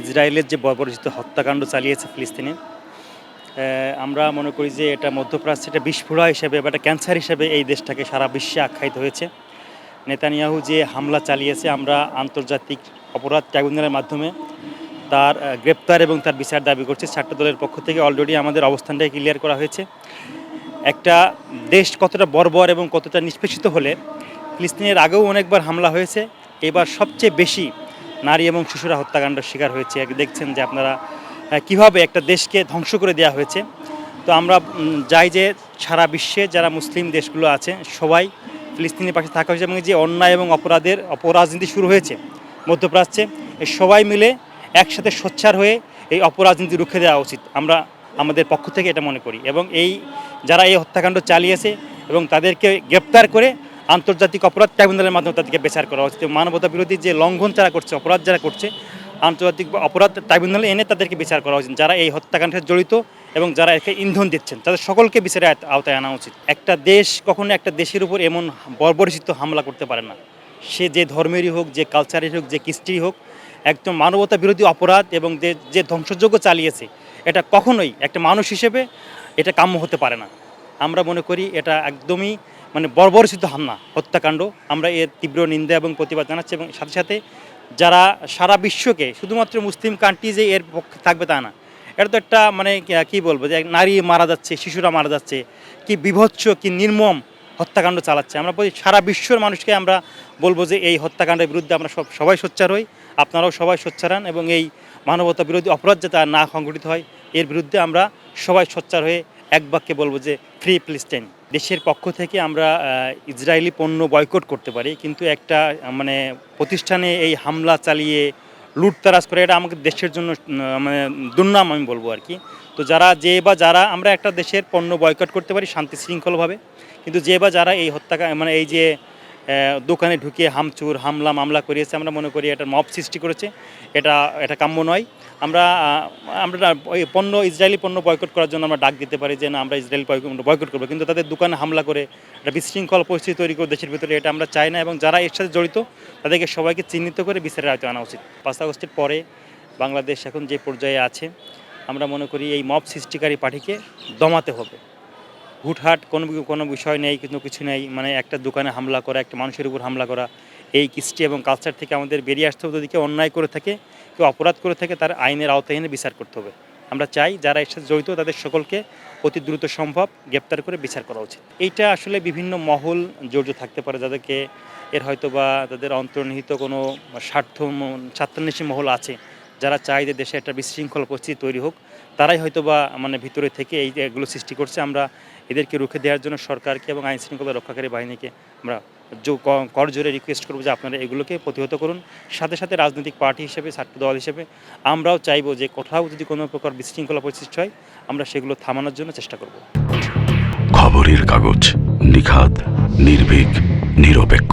ইসরায়েলের যে বর্বরচিত হত্যাকাণ্ড চালিয়েছে ফিলিস্তিনে আমরা মনে করি যে এটা মধ্যপ্রাচ্যে এটা বিস্ফোরা হিসেবে বা একটা ক্যান্সার হিসেবে এই দেশটাকে সারা বিশ্বে আখ্যায়িত হয়েছে। নেতানিয়াহু যে হামলা চালিয়েছে, আমরা আন্তর্জাতিক অপরাধ ট্রাইব্যুনালের মাধ্যমে তার গ্রেপ্তার এবং তার বিচার দাবি করছে। চারটা দলের পক্ষ থেকে অলরেডি আমাদের অবস্থানটাই ক্লিয়ার করা হয়েছে। একটা দেশ কতটা বর্বর এবং কতটা নিষ্পেষিত হলে ফিলিস্তিনের আগেও অনেকবার হামলা হয়েছে, এবার সবচেয়ে বেশি নারী এবং শিশুরা হত্যাকাণ্ডের শিকার হয়েছে। দেখছেন যে আপনারা কীভাবে একটা দেশকে ধ্বংস করে দেওয়া হয়েছে। তো আমরা যাই যে সারা বিশ্বে যারা মুসলিম দেশগুলো আছে, সবাই ফিলিস্তিনের পাশে থাকা হয়েছে এবং যে অন্যায় এবং অপরাধের, অপরাজনীতি শুরু হয়েছে, মধ্যপ্রাচ্যে সবাই মিলে একসাথে সোচ্চার হয়ে এই অপরাজনীতি রুখে দেওয়া উচিত। আমরা আমাদের পক্ষ থেকে এটা মনে করি এবং এই যারা এই হত্যাকাণ্ড চালিয়েছে এবং তাদেরকে গ্রেপ্তার করে আন্তর্জাতিক অপরাধ ট্রাইব্যুনালের মাধ্যমে তাদেরকে বিচার করা উচিত মানবতা বিরোধী যে লঙ্ঘন যারা করছে, অপরাধ যারা করছে, আন্তর্জাতিক অপরাধ ট্রাইব্যুনালে এনে তাদেরকে বিচার করা উচিত যারা এই হত্যাকাণ্ডে জড়িত এবং যারা একে ইন্ধন দিচ্ছেন, তাদের সকলকে আয়ত- আওতায় আনা উচিত। একটা দেশ কখনো একটা দেশের উপর এমন বর্বরচিত হামলা করতে পারে না। সে যে ধর্মেরই হোক, যে কালচারের হোক, যে কৃষ্টিরই হোক, একদম মানবতা বিরোধী অপরাধ এবং যে যে ধ্বংসযোগ্য চালিয়েছে, এটা কখনোই একটা মানুষ হিসেবে এটা কাম্য হতে পারে না। আমরা মনে করি এটা একদমই মানে বর্বরচিত হামলা, হত্যাকাণ্ড। আমরা এর তীব্র নিন্দা এবং প্রতিবাদ জানাচ্ছি এবং সাথে সাথে যারা সারা বিশ্বকে, শুধুমাত্র মুসলিম কান্ট্রিজে এর পক্ষে থাকবে তা না। এটা তো একটা মানে কি- বলব যে, নারী মারা যাচ্ছে, শিশুরা মারা যাচ্ছে, কি বিভৎস, কি নির্মম হত্যাকাণ্ড চালাচ্ছে। আমরা সারা বিশ্বর মানুষকে আমরা বলব যে, এই হত্যাকাণ্ডের বিরুদ্ধে আমরা সব, সবাই সোচ্চার হই, আপনারাও সবাই সোচ্চার হন এবং এই মানবতা বিরোধী অপরাধ যাতে না সংঘটিত হয়, এর বিরুদ্ধে আমরা সবাই সোচ্চার হয়ে এক বাক্যে বলব যে, ফ্রি প্লিস্টাইন দেশের পক্ষ থেকে আমরা ইসরায়েলি পণ্য বয়কট করতে পারি, কিন্তু একটা মানে প্রতিষ্ঠানে এই হামলা চালিয়ে লুটতারাজ করে, এটা আমাদের দেশের জন্য মানে দুর্নাম আমি বলব আর কি। তো যারা, যে বা যারা, আমরা একটা দেশের পণ্য বয়কট করতে পারি শান্তি শৃঙ্খলভাবে কিন্তু যে বা যারা এই হত্যা মানে এই যে দোকানে ঢুকিয়ে হামচুর, হামলা, মামলা করিয়েছে, আমরা মনে করি এটা মব সৃষ্টি করেছে, এটা এটা কাম্য নয়। আমরা আমরা পণ্য, ইসরায়েলি পণ্য বয়কট করার জন্য আমরা ডাক দিতে পারি যে না, আমরা ইসরায়েল বয়কট করব। কিন্তু তাদের দোকানে হামলা করে, একটা বিশৃঙ্খল পরিস্থিতি তৈরি করে দেশের ভিতরে, এটা আমরা চাই না এবং যারা এর সাথে জড়িত, তাদেরকে সবাইকে চিহ্নিত করে বিচারের আয়তে আনা উচিত। পাঁচ আগস্টের পরে বাংলাদেশ এখন যে পর্যায়ে আছে, আমরা মনে করি এই মব সৃষ্টিকারী পার্টিকে দমাতে হবে। হুটহাট কোনো কোনো বিষয় নেই কিন্তু কিছু নেই মানে একটা দোকানে হামলা করা, একটা মানুষের উপর হামলা করা এই কৃষ্টি এবং কালচার থেকে আমাদের বেরিয়ে আসতে হবে। যদি অন্যায় করে থাকে, কেউ অপরাধ করে থাকে, তার আইনের আওতায় এনে বিচার করতে হবে। আমরা চাই যারা এর সাথে জড়িত, তাদের সকলকে অতি দ্রুত সম্ভব গ্রেপ্তার করে বিচার করা উচিত। এইটা আসলে বিভিন্ন মহল জড়িত থাকতে পারে, যাদেরকে এর হয়তো বা তাদের অন্তর্নিহিত কোনো স্বার্থ স্বার্থান্বেষী মহল আছে। যারা চায় যে দেশে একটা বিশৃঙ্খল পরিস্থিতি তৈরি হোক, তারাই হয়তো বা মানে ভিতরে থেকে এই এগুলো সৃষ্টি করছে। আমরা এদেরকে রুখে দেওয়ার জন্য সরকারকে এবং আইন শৃঙ্খলা রক্ষাকারী বাহিনীকে আমরা জো- ক- করজোরে রিকোয়েস্ট করব যে আপনারা এগুলোকে প্রতিহত করুন। সাথে সাথে রাজনৈতিক পার্টি হিসেবে, ছাত্র দল হিসেবে আমরাও চাইব যে কোথাও যদি কোনো প্রকার বিশৃঙ্খলা পরিস্থিতি হয়, আমরা সেগুলো থামানোর জন্য চেষ্টা করব। খবরের কাগজ নিখাদ, নির্ভীক, নিরপেক্ষ।